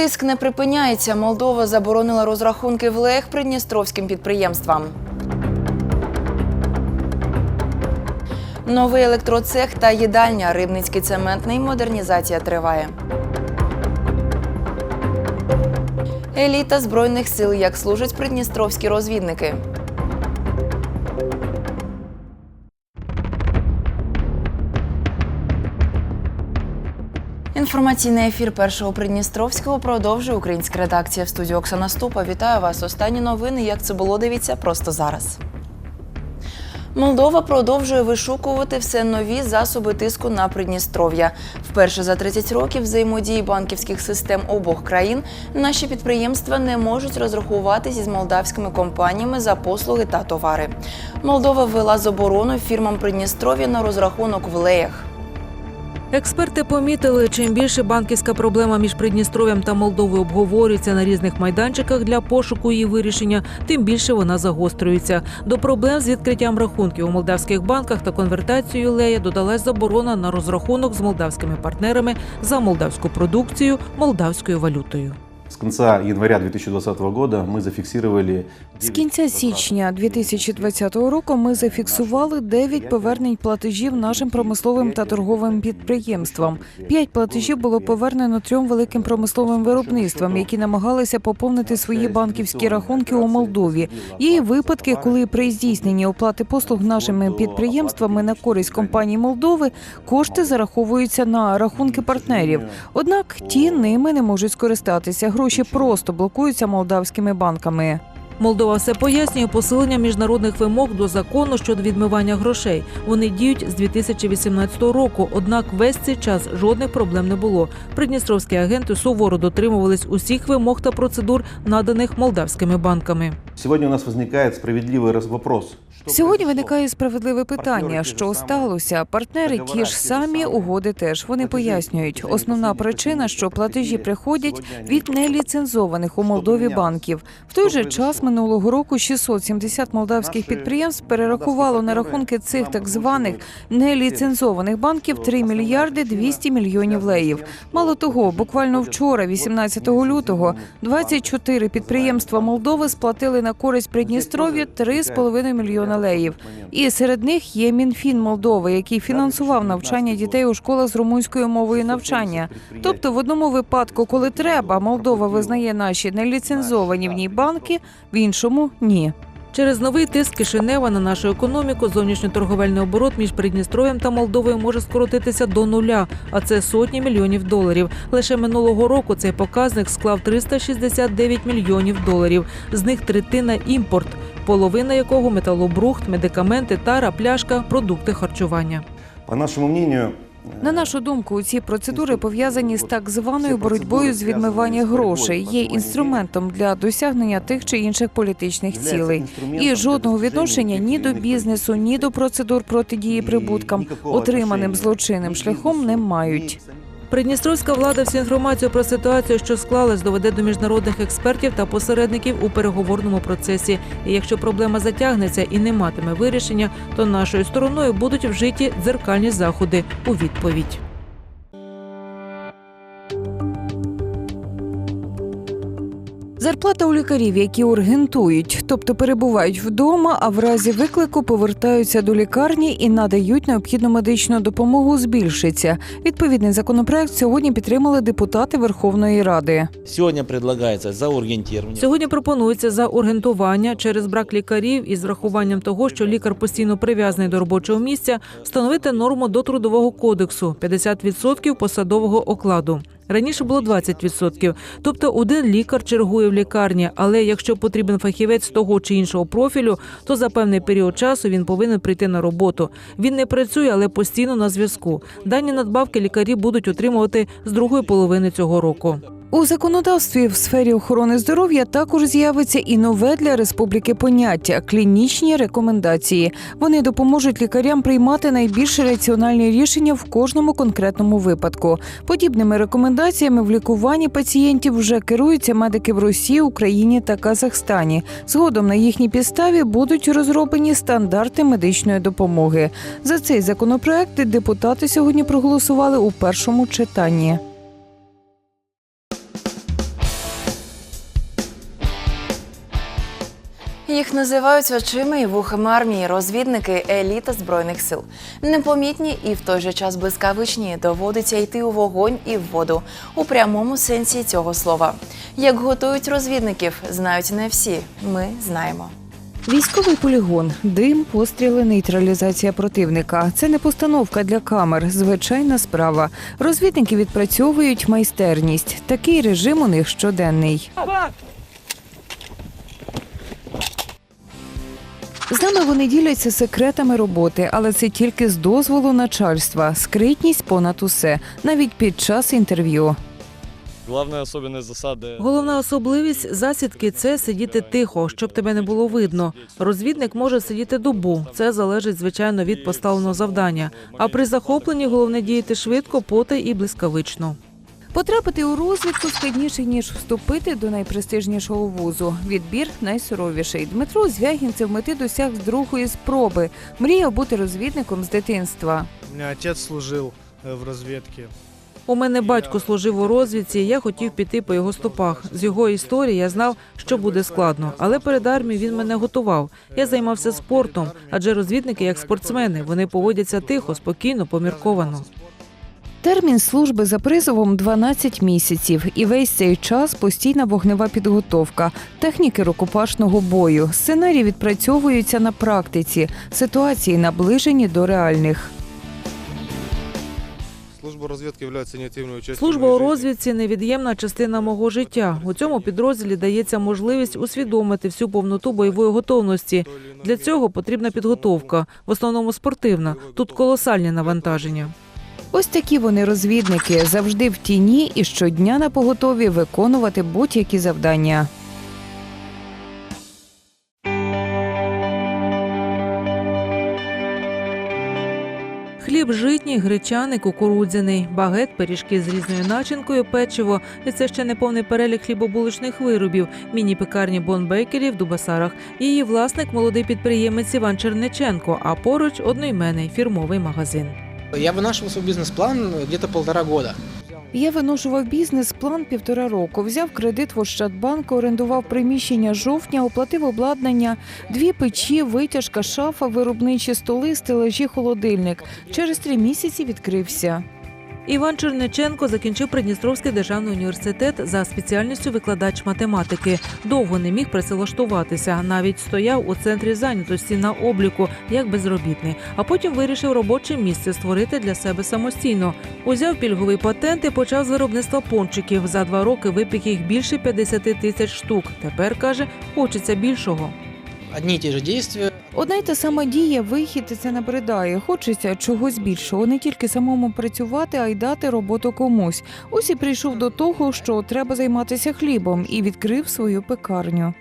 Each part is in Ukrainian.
Тиск не припиняється. Молдова заборонила розрахунки в ЛЕГ придністровським підприємствам. Новий електроцех та їдальня. Рибницький цементний модернізація триває. Еліта збройних сил, як служать придністровські розвідники. Інформаційний ефір першого Придністровського продовжує українська редакція в студії Оксана Ступа. Вітаю вас. Останні новини. Як це було? Дивіться просто зараз. Молдова продовжує вишукувати все нові засоби тиску на Придністров'я. Вперше за 30 років взаємодії банківських систем обох країн наші підприємства не можуть розрахуватись із молдавськими компаніями за послуги та товари. Молдова ввела заборону фірмам Придністров'я на розрахунок в леях. Експерти помітили, чим більше банківська проблема між Придністров'ям та Молдовою обговорюється на різних майданчиках для пошуку її вирішення, тим більше вона загострюється. До проблем з відкриттям рахунків у молдавських банках та конвертацією лея додалась заборона на розрахунок з молдавськими партнерами за молдавську продукцію молдавською валютою. С конца января 2020 года мы зафиксировали... З кінця січня 2020 року ми зафіксували 9 повернень платежів нашим промисловим та торговим підприємствам. П'ять платежів було повернено трьом великим промисловим виробництвам, які намагалися поповнити свої банківські рахунки у Молдові. Є і випадки, коли при здійсненні оплати послуг нашими підприємствами на користь компанії Молдови кошти зараховуються на рахунки партнерів. Однак ті ними не можуть скористатися. Гроші просто блокуються молдавськими банками. Молдова все пояснює посилення міжнародних вимог до закону щодо відмивання грошей. Вони діють з 2018 року. Однак весь цей час жодних проблем не було. Придністровські агенти суворо дотримувались усіх вимог та процедур, наданих молдавськими банками. Сегодня у нас возникает справедливый раз- вопрос. Сьогодні виникає справедливе питання, що сталося. Партнери ті ж самі, угоди теж. Вони пояснюють, основна причина, що платежі приходять від неліцензованих у Молдові банків. В той же час минулого року 670 молдавських підприємств перерахувало на рахунки цих так званих неліцензованих банків 3 мільярди 200 мільйонів леїв. Мало того, буквально вчора, 18 лютого, 24 підприємства Молдови сплатили на користь Придністров'я 3,5 мільйона леїв. І серед них є Мінфін Молдови, який фінансував навчання дітей у школах з румунською мовою навчання. Тобто, в одному випадку, коли треба, Молдова визнає наші неліцензовані в ній банки, в іншому ні. Через новий тиск Кишинева на нашу економіку зовнішньоторговельний оборот між Придністров'ям та Молдовою може скоротитися до нуля, а це сотні мільйонів доларів. Лише минулого року цей показник склав 369 мільйонів доларів. З них третина імпорт, половина якого металобрухт, медикаменти, тара, пляшка, продукти харчування. По нашему мнению... На нашу думку, ці процедури пов'язані з так званою боротьбою з відмивання грошей, є інструментом для досягнення тих чи інших політичних цілей. І жодного відношення ні до бізнесу, ні до процедур протидії прибуткам, отриманим злочинним шляхом, не мають. Придністровська влада всю інформацію про ситуацію, що склалась, доведе до міжнародних експертів та посередників у переговорному процесі. І якщо проблема затягнеться і не матиме вирішення, то нашою стороною будуть вжиті дзеркальні заходи у відповідь. Зарплата у лікарів, які ургентують, тобто перебувають вдома, а в разі виклику повертаються до лікарні і надають необхідну медичну допомогу, збільшиться. Відповідний законопроект сьогодні підтримали депутати Верховної Ради. Сегодня предлагается за ургентирование. Сьогодні пропонується за ургентування через брак лікарів із врахуванням того, що лікар постійно прив'язаний до робочого місця, встановити норму до трудового кодексу 50% посадового окладу. Раніше було 20%. Тобто один лікар чергує в лікарні, але якщо потрібен фахівець того чи іншого профілю, то за певний період часу він повинен прийти на роботу. Він не працює, але постійно на зв'язку. Дані надбавки лікарі будуть отримувати з другої половини цього року. У законодавстві в сфері охорони здоров'я також з'явиться і нове для республіки поняття клінічні рекомендації. Вони допоможуть лікарям приймати найбільш раціональні рішення в кожному конкретному випадку. Подібними рекомендаціями в лікуванні пацієнтів вже керуються медики в Росії, Україні та Казахстані. Згодом на їхній підставі будуть розроблені стандарти медичної допомоги. За цей законопроект депутати сьогодні проголосували у першому читанні. Їх називають очима і вухами армії, розвідники, еліта збройних сил. Непомітні і в той же час блискавичні доводиться йти у вогонь і в воду у прямому сенсі цього слова. Як готують розвідників, знають не всі. Ми знаємо. Військовий полігон, дим, постріли, нейтралізація противника. Це не постановка для камер, звичайна справа. Розвідники відпрацьовують майстерність. Такий режим у них щоденний. З нами вони діляться секретами роботи, але це тільки з дозволу начальства. Скритність понад усе, навіть під час інтерв'ю. Главная особенность засады Головна особливість засідки це сидіти тихо, щоб тебе не було видно. Розвідник може сидіти добу. Це залежить звичайно від поставленого завдання. А при захопленні головне діяти швидко, поти і блискавично. Потрапити у розвідку складніше ніж вступити до найпрестижнішого вузу. Відбір найсуровіший. Дмитро Звягінцев мети досяг з другої спроби. Мріяв бути розвідником з дитинства. У меня отец служил э, в разведке. У мене батько служив у розвідці. і Я хотів піти по його стопах. З його історії я знав, що буде складно, але перед армією він мене готував. Я займався спортом, адже розвідники, як спортсмени, вони поводяться тихо, спокійно, помірковано. Термін служби за призовом 12 місяців, і весь цей час постійна вогнева підготовка, техніки рукопашного бою. Сценарії відпрацьовуються на практиці, ситуації наближені до реальних. Служба розвідки є Служба у розвідці невід'ємна частина мого життя. У цьому підрозділі дається можливість усвідомити всю повноту бойової готовності. Для цього потрібна підготовка, в основному спортивна. Тут колосальні навантаження. Ось такі вони розвідники завжди в тіні і щодня на поготові виконувати будь-які завдання. Хліб житній, гречаний, кукурудзяний, багет, пиріжки з різною начинкою, печиво. І це ще не повний перелік хлібобулочних виробів, міні-пекарні Бонбейкері в Дубасарах. Її власник молодий підприємець Іван Черниченко, а поруч одноіменний фірмовий магазин. Я вынашивал свой бизнес-план где-то полтора года. Я виношував бізнес-план півтора року. Взяв кредит в Ощадбанку, орендував приміщення жовтня, оплатив обладнання, дві печі, витяжка, шафа, виробничі столи, стелажі, холодильник. Через три місяці відкрився. Іван Черниченко закінчив Придністровський державний університет за спеціальністю викладач математики. Довго не міг працевлаштуватися. Навіть стояв у центрі зайнятості на обліку як безробітний. А потім вирішив робоче місце створити для себе самостійно. Узяв пільговий патент і почав з виробництва пончиків. За два роки випік їх більше 50 тисяч штук. Тепер каже, хочеться більшого. И те же действия. Одна й та сама дія, вихід і це набридає. Хочеться чогось більшого, не тільки самому працювати, а й дати роботу комусь. Ось і прийшов до того, що треба займатися хлібом, і відкрив свою пекарню.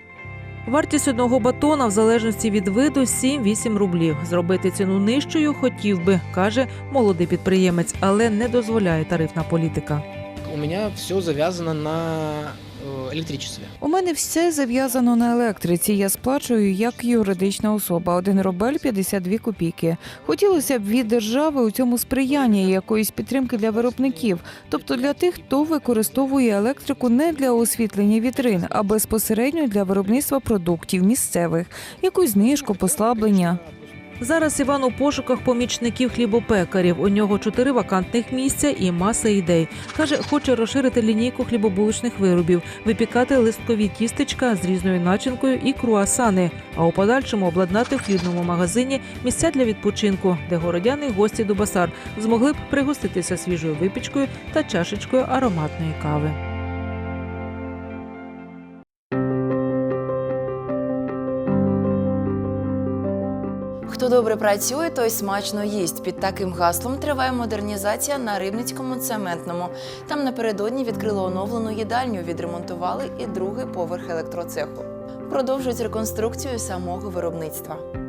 Вартість одного батона в залежності від виду 7-8 рублів. Зробити ціну нижчою хотів би, каже молодий підприємець, але не дозволяє тарифна політика. У меня все завязано на электричестве. У мене все зав'язано на електриці. Я сплачую як юридична особа. Один рубель 52 копійки. Хотілося б від держави у цьому сприяння якоїсь підтримки для виробників, тобто для тих, хто використовує електрику не для освітлення вітрин, а безпосередньо для виробництва продуктів місцевих, якусь знижку, послаблення. Зараз Іван у пошуках помічників хлібопекарів. У нього чотири вакантних місця і маса ідей. Каже, хоче розширити лінійку хлібобулочних виробів, випікати листкові тістечка з різною начинкою і круасани, а у подальшому обладнати в хлібному магазині місця для відпочинку, де городяни гості Дубасар змогли б пригоститися свіжою випічкою та чашечкою ароматної кави. Хто добре працює, той смачно їсть. Під таким гаслом триває модернізація на Рибницькому цементному. Там напередодні відкрили оновлену їдальню, відремонтували і другий поверх електроцеху. Продовжують реконструкцію самого виробництва.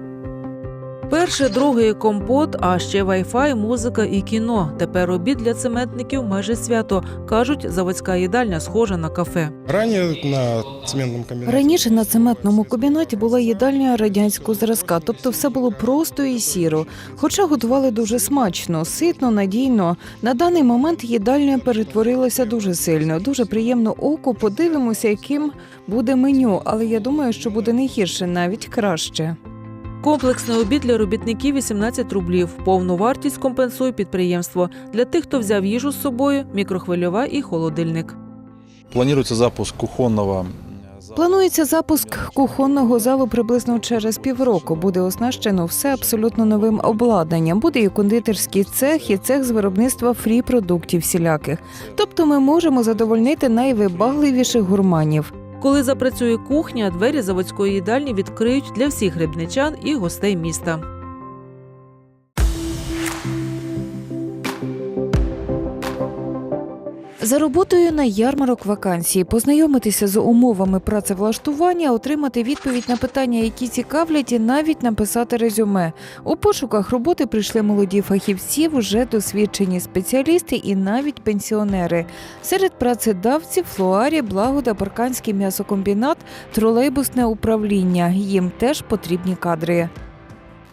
Перше, другий компот, а ще вай-фай, музика і кіно. Тепер обід для цементників майже свято. кажуть, заводська їдальня схожа на кафе. Ранее на цементном комбинате. Раніше на цементному комбінаті була їдальня радянського зразка, тобто все було просто і сіро. Хоча готували дуже смачно, ситно, надійно. На даний момент їдальня перетворилася дуже сильно, дуже приємно оку. Подивимося, яким буде меню, але я думаю, що буде не гірше, навіть краще. Комплексний обід для робітників 18 рублів. Повну вартість компенсує підприємство. Для тих, хто взяв їжу з собою, мікрохвильова і холодильник. Планируется запуск кухонного. Планується запуск кухонного залу приблизно через півроку. Буде оснащено все абсолютно новим обладнанням. Буде і кондитерський цех, і цех з виробництва фрі-продуктів всіляких. Тобто ми можемо задовольнити найвибагливіших гурманів. Коли запрацює кухня, двері заводської їдальні відкриють для всіх рибничан і гостей міста. За роботою на ярмарок вакансій, познайомитися з умовами працевлаштування, отримати відповідь на питання, які цікавлять, і навіть написати резюме. У пошуках роботи прийшли молоді фахівці, вже досвідчені спеціалісти і навіть пенсіонери. Серед працедавців Флуарі, Благода, Барканський м'ясокомбінат, тролейбусне управління. Їм теж потрібні кадри.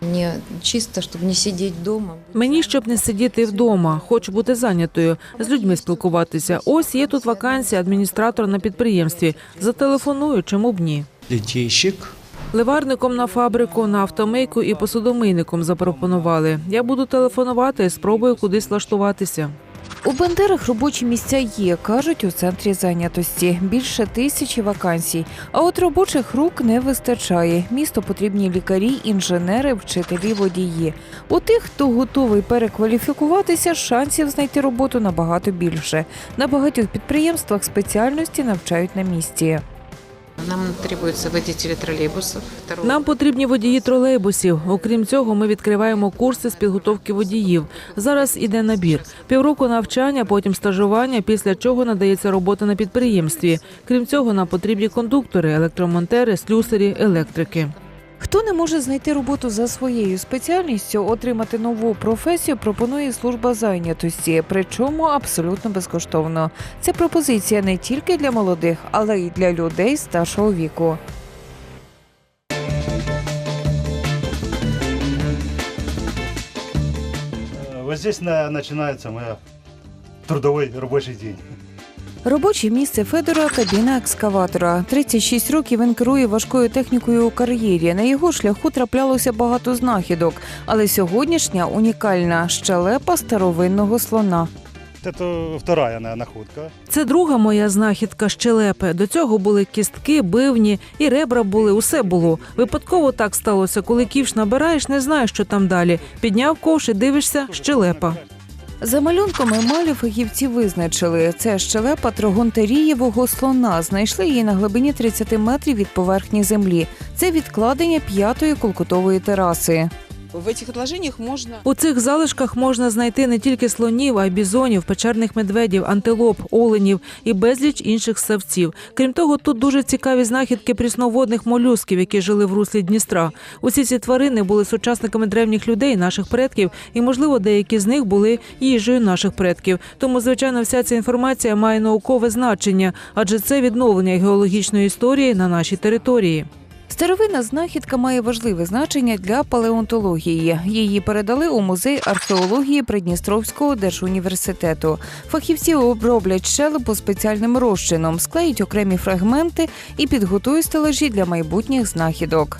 Мне чисто, щоб не сидіти дома. Мені щоб не сидіти вдома, хочу бути зайнятою, з людьми спілкуватися. Ось є тут вакансія адміністратора на підприємстві. Зателефоную, чому б ні. Литейщик. Ливарником на фабрику, на автомийку і посудомийником запропонували. Я буду телефонувати, спробую кудись влаштуватися. У Бандерах робочі місця є, кажуть у центрі зайнятості. Більше тисячі вакансій. А от робочих рук не вистачає. Місто потрібні лікарі, інженери, вчителі, водії. У тих, хто готовий перекваліфікуватися, шансів знайти роботу набагато більше. На багатьох підприємствах спеціальності навчають на місці. Нам потрібні водії тролейбусів. Нам потрібні водії тролейбусів. Окрім цього, ми відкриваємо курси з підготовки водіїв. Зараз іде набір. Півроку навчання, потім стажування, після чого надається робота на підприємстві. Крім цього, нам потрібні кондуктори, електромонтери, слюсарі, електрики. Хто не може знайти роботу за своєю спеціальністю, отримати нову професію пропонує служба зайнятості, причому абсолютно безкоштовно. Це пропозиція не тільки для молодих, але й для людей старшого віку. Вот здесь на- начинается мой трудовой рабочий день. Робоче місце Федора кабіна екскаватора. 36 років він керує важкою технікою у кар'єрі. На його шляху траплялося багато знахідок, але сьогоднішня унікальна щелепа старовинного слона. Это вторая находка. Це друга моя знахідка щелепи. До цього були кістки, бивні і ребра були. Усе було. Випадково так сталося. Коли ківш набираєш, не знаєш, що там далі. Підняв ковш і дивишся щелепа. За малюнком емалі фахівці визначили, це щелепа трогонтерієвого слона. Знайшли її на глибині 30 метрів від поверхні землі. Це відкладення п'ятої колкутової тераси. В этих отложениях можно У цих залишках можна знайти не тільки слонів, а й бізонів, печерних медведів, антилоп, оленів і безліч інших савців. Крім того, тут дуже цікаві знахідки прісноводних молюсків, які жили в руслі Дністра. Усі ці тварини були сучасниками древніх людей, наших предків, і, можливо, деякі з них були їжею наших предків. Тому, звичайно, вся ця інформація має наукове значення, адже це відновлення геологічної історії на нашій території. Старовинна знахідка має важливе значення для палеонтології. Її передали у музей археології Придністровського держуніверситету. Фахівці оброблять щелепу спеціальним розчином, склеють окремі фрагменти і підготують стелажі для майбутніх знахідок.